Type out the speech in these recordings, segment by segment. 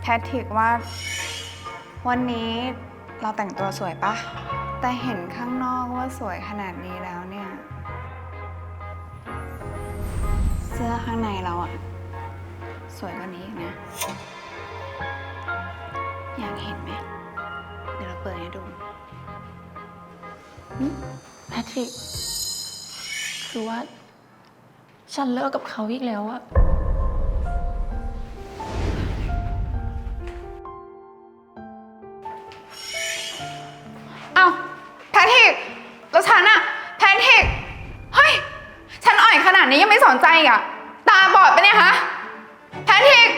แพทริกว่า วันนี้เราแต่งตัวสวยปะ แต่เห็นข้างนอกว่าสวยขนาดนี้แล้วเนี่ย เสื้อข้างในเราอะสวยกว่านี้อีกนะ อยากเห็นไหม เดี๋ยวเราเปิดให้ดูแพทริก คือว่า ฉันเลิกกับเขาอีกแล้วอะ นาดนี้ยังไม่สนใจอีกอะตาบอดปะเนี่ยฮะแพทริก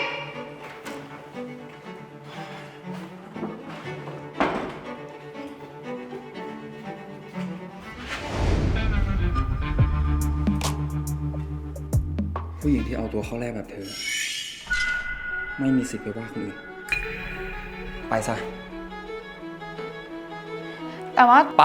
ผู้หญิงที่เอาตัวเข้าแลกแบบเธอ ไม่มีสิทธิ์ไปว่าคนอื่น ไปซะ แต่ว่า ไป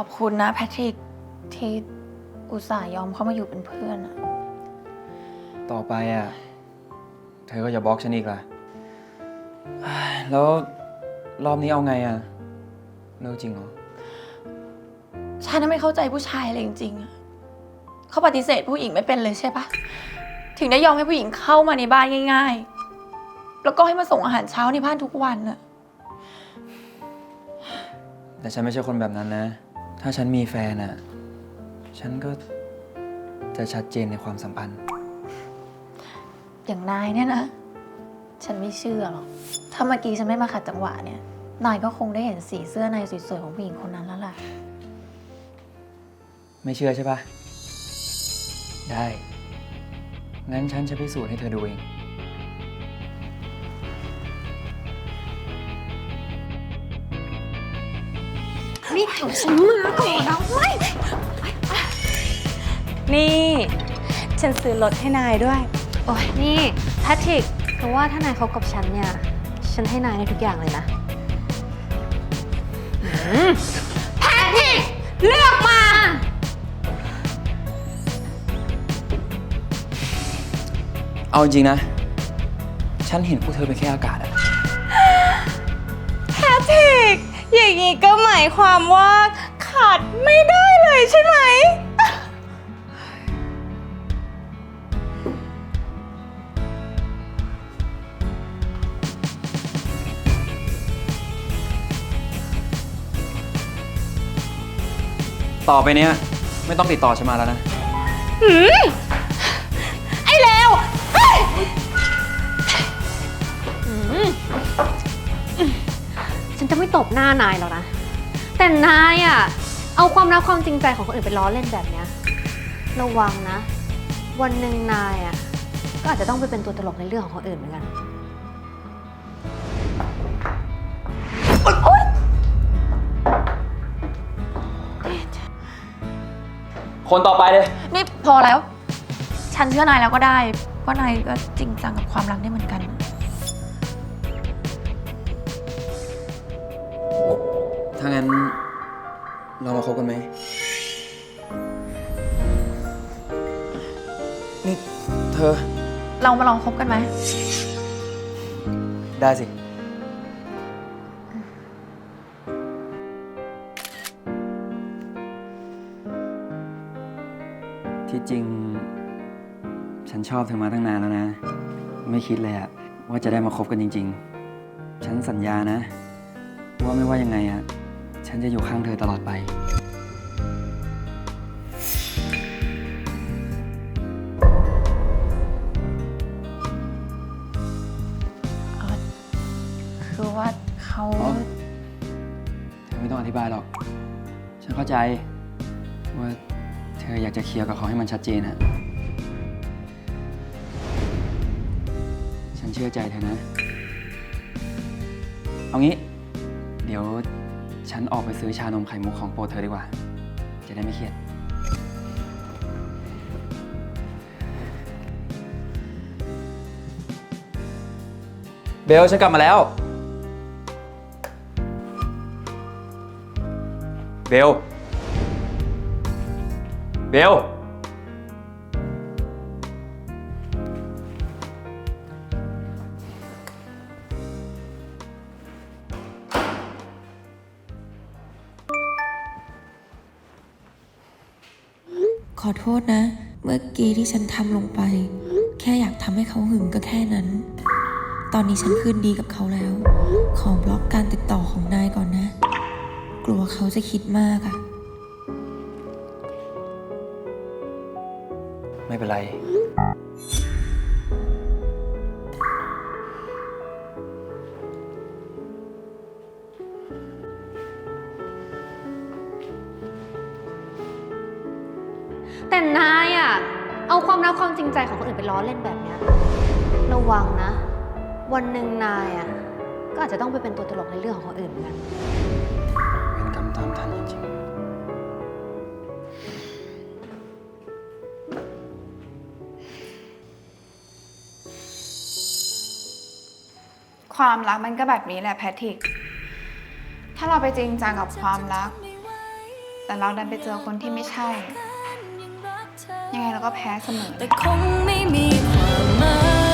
อบคุณนะแพทริกที่อุตส่าห์ยอมเข้ามาอยู่เป็นเพื่อนอะต่อไปอะ เธอก็อย่าบล็อกฉันอีกล่ะเอ้ยแล้วรอบนี้เอาไงอะเลิกจริงเหรอ ฉันน่ะไม่เข้าใจผู้ชายเลยจริงๆอะเขาปฏิเสธผู้หญิงไม่เป็นเลยใช่ปะถึงได้ยอมให้ผู้หญิงเข้ามาในบ้านง่าย ๆ แล้วก็ให้มาส่งอาหารเช้าในบ้านทุกวันอะ แต่ฉันไม่ใช่คนแบบนั้นนะ ถ้าฉันมีแฟนอะ ฉันก็จะชัดเจนในความสัมพันธ์ อย่างนายเนี่ยนะ ฉันไม่เชื่อหรอก ถ้าเมื่อกี้ฉันไม่มาขัดจังหวะเนี่ย นายก็คงได้เห็นสีเสื้อในสวยๆของผู้หญิงคนนั้นแล้วล่ะ ไม่เชื่อใช่ปะได้ งั้นฉันจะพิสูจน์ให้เธอดูเอง นี่ฉันมาก่อนนะไม่นี่ ฉันซื้อรถให้นายด้วย โอ้ยนี่แพทริกเพราะว่าถ้านายคบกับฉันเนี่ย ฉันให้นายได้ทุกอย่างเลยนะแพทริกเลือกมา เอาจริงๆนะ ฉันเห็นพวกเธอเป็นแค่อากาศอะ อย่างนี้ก็หมายความว่าขาดไม่ได้เลยใช่ไหม ต่อไปเนี้ยไม่ต้องติดต่อฉันมาแล้วนะไอ้เลว ฉันจะไม่ตบหน้านายหรอกนะ แต่นายอะ เอาความรักความจริงใจของคนอื่นไปล้อเล่นแบบเนี้ย ระวังนะ วันหนึ่งนายอะ ก็อาจจะต้องไปเป็นตัวตลกในเรื่องของคนอื่นเหมือนกัน คนต่อไปเลย นี่พอแล้ว ฉันเชื่อนายแล้วก็ได้ เพราะนายก็จริงจังกับความรักได้เหมือนกัน ถ้างั้น เรามาคบกันไหม นี่เธอ เรามาลองคบกันไหม ได้สิ ที่จริง ฉันชอบเธอมาตั้งนานแล้วนะ ไม่คิดเลยอะว่าจะได้มาคบกันจริง ๆ ฉันสัญญานะ ว่าไม่ว่ายังไงอะ ฉันจะอยู่ข้างเธอตลอดไป คือว่าเขาอ๋อ เธอไม่ต้องอธิบายหรอก ฉันเข้าใจ ว่าเธออยากจะเคลียร์กับเขาให้มันชัดเจนอะฉันเชื่อใจเธอนะ เอางี้ เดี๋ยว ฉันออกไปซื้อชานมไข่มุกของโปรดเธอดีกว่า จะได้ไม่เครียด เบลฉันกลับมาแล้ว เบล เบล ขอโทษนะ เมื่อกี้ที่ฉันทำลงไป แค่อยากทำให้เขาหึงก็แค่นั้น ตอนนี้ฉันคืนดีกับเขาแล้ว ขอบล็อกการติดต่อของนายก่อนนะ กลัวเขาจะคิดมากอะไม่เป็นไร แต่นายอะเอาความรักความจริงใจของคนอื่นไปล้อเล่นแบบเนี้ยระวังนะ วันหนึ่งนายอะก็อาจจะต้องไปเป็นตัวตลกในเรื่องของคนอื่นเหมือนกัน เวรกรรมตามทันจริงความรักมันก็แบบนี้แหละแพทริก ถ้าเราไปจริงจังกับความรัก แต่เราดันไปเจอคนที่ไม่ใช่ แล้วก็แพ้เสมอแต่คงไม่มีความหมาย